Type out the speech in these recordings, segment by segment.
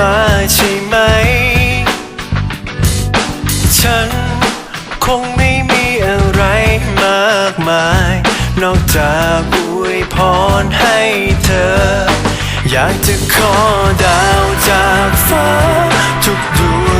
มาใช่ไหม ฉันคงไม่มีอะไรมากมาย นอกจากอวยพรให้เธอ อยากจะขอดาวจากฟ้าทุกดวง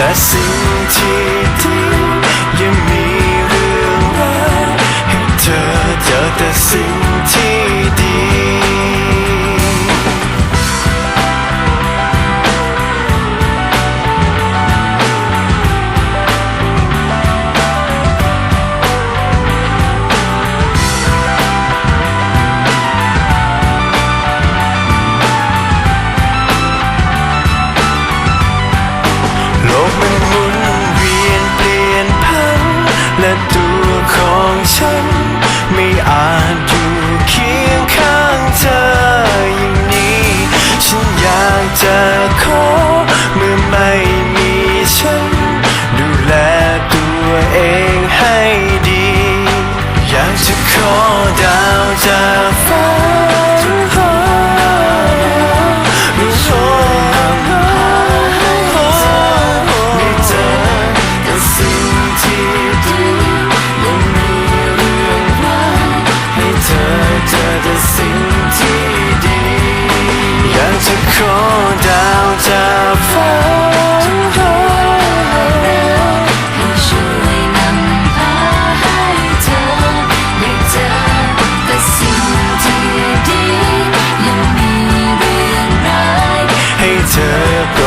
แต่สิ่งที่าจอยู่เคียงข้างเธออย่างนี้ ฉันอยากจะขอเมื่อไม่มีฉัน ดูแลตัวเองให้ดี อยากจะขอดาวจาก ที่